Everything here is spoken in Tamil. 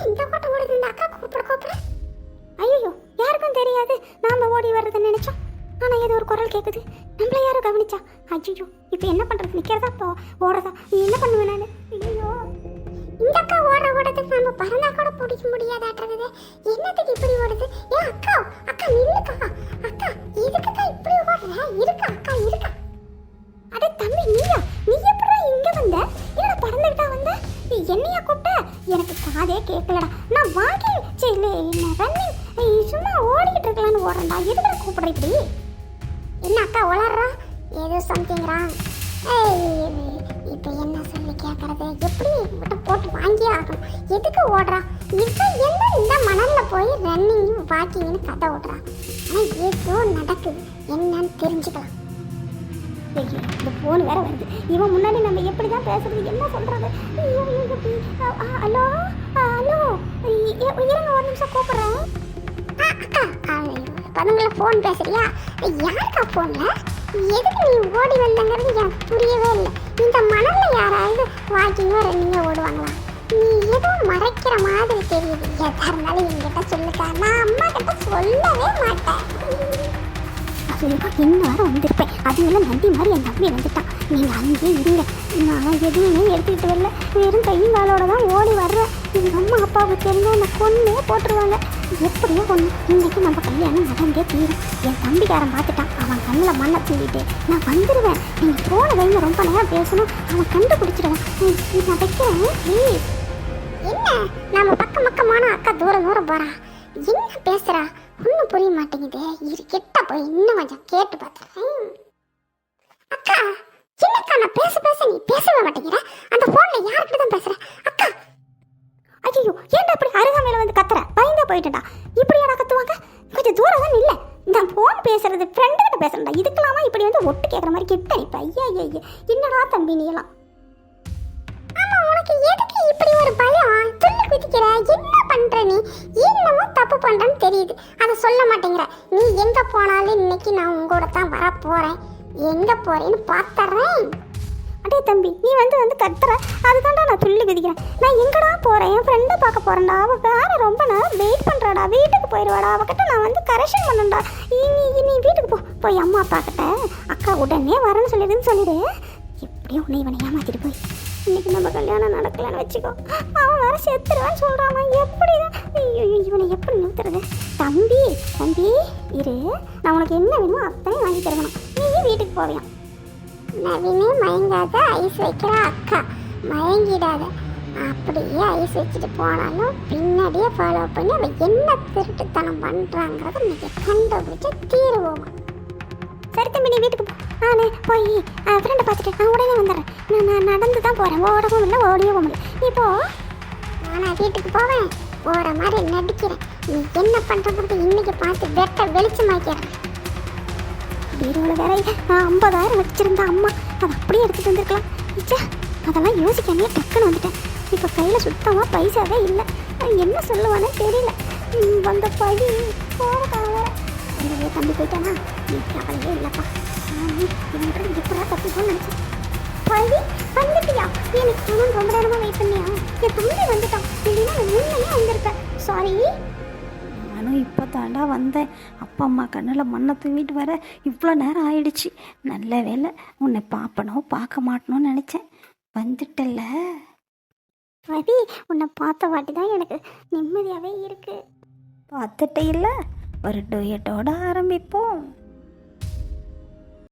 என்ன இந்த ஓட்டம் ஓடுது இந்த அக்கா கூப்பிட கூப்பிட. ஐயோ யாருக்கும் தெரியாது. நாம ஓடி வர்றதை நினைச்சோம். ஆனா ஏதோ ஒரு குரல் கேக்குது. நம்மள யாரும் கவனிச்சா? ஐயோ இப்போ என்ன பண்றது? நிக்கிறதா? இப்போ ஓடுறதா? நீ என்ன பண்ணுவேன் நானு? ஐயோ இந்த அக்கா ஓடுற ஓடுறதுக்கு நம்ம பறந்தா கூட பிடிக்க முடியாதாட்டுறது என்னத்துக்கு இப்படி ஓடுது? ஏன் அக்கா காதே கேட்கலடா. நான் வாக்கிங் சரி என்ன ரன்னிங் சும்மா ஓடிக்கிட்டு இருக்கலாம்னு ஓடுறேன்டா. எதுக்கு கூப்பிட்ற இப்படி? என்ன அக்கா உளறா? ஏதோ சம்திங் ராங் இப்போ என்ன சொல்லி கேட்கறது எப்படி இவட்ட போட்டு வாங்கியே ஆகணும்? எதுக்கு ஓடுறா? இப்போ என்ன இந்த மணலில் போய் ரன்னிங் வாக்கிங்னு கதை ஓடுறா? ஆனால் ஏதோ நடக்குது. என்னன்னு தெரிஞ்சுக்கலாம். இந்த ஃபோன் வேற வருது. இவன் முன்னாடி நம்ம எப்படி தான் பேசுறது? என்ன சொல்றது? இருங்க ஒரு நிமிஷம் கூப்பிடுறேன். ஆ, ஃபோன் பேசுறியா? யாருக்கா ஃபோன்ல எதுக்கு நீ ஓடி வந்தங்கிறது எனக்கு புரியவே இல்லை. இந்த மணல்ல யாராவது வாக்கிங்கோ ரன்னிங்கோ ஓடுவாங்களா? நீ ஏதோ மறைக்கிற மாதிரி தெரியுது. எதா இருந்தாலும் என்கிட்ட சொல்லுக்கா. நான் அம்மா கிட்ட சொல்லவே மாட்டேன். என்ன வாரம் வந்திருப்பேன் அதுங்கெல்லாம் நந்தி மாதிரி என் தம்பி வந்துட்டான். நீங்கள் அங்கேயே இருங்க. நான் எதுவுமே எடுத்துக்கிட்டு வரல. வெறும் கையும் காலோட தான் ஓடி வர்றேன். எங்கள் அம்மா அப்பாவுக்கு தெரிஞ்சா என்னை கொன்னே போட்டுருவாங்க. எப்படியோ ஒன்று இன்னைக்கு நம்ம கல்யாணம் நடந்தே தீரும். என் தம்பிக்காரன் பார்த்துட்டான். அவன் கண்ணில் மண்ணை தூண்டிட்டு நான் வந்துடுவேன் நீங்கள் போன வைங்க ரொம்ப நேரம் பேசணும். அவன் கண்டுபிடிச்சிடுவான். நான் வைக்கிறேன். ப்ளீஸ் என்ன? நம்ம பக்கம் பக்கமான அக்கா தூரம் தூரம் போறா. என்ன பேசுறா? ஒன்றும் புரிய மாட்டேங்குது. இரு கிட்ட போய் இன்னும் கொஞ்சம் கேட்டு பார்த்துறேன் அக்கா என்னக்கா நான் பேச பேச நீ பேசவே மாட்டேங்கிற? அந்த ஃபோனில் யார்கிட்ட தான் பேசுற? என்னடா தம்பி நீ எல்லாம் ஆமா உனக்கு எதுக்கு இப்படி ஒரு பயம்? துள்ளி குதிக்கிற என்ன பண்ற நீ? என்னமோ தப்பு பண்றேன்னு தெரியுது. அதை சொல்ல மாட்டேங்கிற. நீ எங்க போனாலும் இன்னைக்கு நான் உங்களோட தான் வர போறேன் எங்க போறேன்னு பார்த்தர்றேன் அடே தம்பி நீ வந்து வந்து கத்துற. அதுதான்டா நான் துள்ளி குதிக்கிறேன். நான் எங்கடா போகிறேன் என் ஃப்ரெண்டை பார்க்க போகிறேன்டா அவள் வேற ரொம்ப நேரம் வெயிட் பண்ணுறாடா வீட்டுக்கு போயிடுவாடா அவகிட்ட நான் வந்து கரெக்ஷன் பண்ணண்டா நீ நீ- வீட்டுக்கு போ. போய் அம்மா அப்பா கிட்ட அக்கா உடனே வரேன்னு சொல்லிடுன்னு சொல்லிடு. எப்படியும் உன்னை இவனை ஏமாத்திட்டு போய். இன்னைக்கு நம்ம கல்யாணம் நடக்கலன்னு வச்சுக்கோ. அவன் வேற செத்துருவான்னு சொல்கிறான் எப்படி ஐயோ இவனை எப்படி நிறுத்துறது? தம்பி தம்பி இரு. நான் உனக்கு என்ன வேணுமோ அத்தனை வாங்கி தருவணும் நீ வீட்டுக்கு போவியான் நவீனே மயங்காத ஐஸ் வைக்கிறா அக்கா. மயங்கிடாத. அப்படியே ஐஸ் வச்சுட்டு போனாலும் பின்னாடியே ஃபாலோ பண்ணி அவள் என்ன திருட்டுத்தனம் பண்ணுறாங்கிறத நீங்க கண்டுபிடிச்சு தீருவோம். சரி தம்பி நீ வீட்டுக்கு போ. போய் ஃப்ரெண்டை பார்த்துட்டு நான் உடனே வந்துடுறேன். நான் நான் நடந்து தான் போகிறேன் ஓடவும் இல்லை ஓடியவும் இல்லை. நீ போ. நானா வீட்டுக்கு போவேன். போகிற மாதிரி நடிக்கிறேன். நீ என்ன பண்ணுறது இன்னைக்கு பார்த்து வெட்ட வெளிச்சமாக்கிறேன் பீரோவில் வேற ஐம்பதாயிரம் வச்சிருந்த அம்மா. அதை அப்படியே எடுத்துகிட்டு வந்திருக்கலாம். ச்சே அதெல்லாம் யோசிக்காமே டக்குன்னு வந்துட்டேன். இப்போ கையில் சுத்தமாக பைசாவே இல்லை. நான் என்ன சொல்லுவானே தெரியல. வந்த பழி போகிற காலம் வேற தம்பி போயிட்டானா? நீ கவலையே இல்லைப்பா. நான் எப்படா தப்பிப்போன்னு நினச்சேன். பழி வந்துட்டியா? எனக்கு ரொம்ப நேரமாக வெயிட் பண்ணியா? என் தம்பி வந்துட்டான். இல்லைன்னா நான் முன்னையே வந்திருப்பேன். சாரி நானும் இப்போ தாண்டா வந்தேன். அப்பா அம்மா கண்ணில் மண்ணை தூவிட்டு வர. இவ்வளோ நேரம் ஆயிடுச்சு. நல்ல வேலை உன்னை பார்ப்பனோ பார்க்க மாட்டணும்னு நினச்சேன். வந்துட்டல்ல. ரவி உன்னை பார்த்த வாட்டி தான் எனக்கு நிம்மதியாகவே இருக்கு. பார்த்துட்டே இல்லை. ஒரு டூயட்டோட ஆரம்பிப்போம்.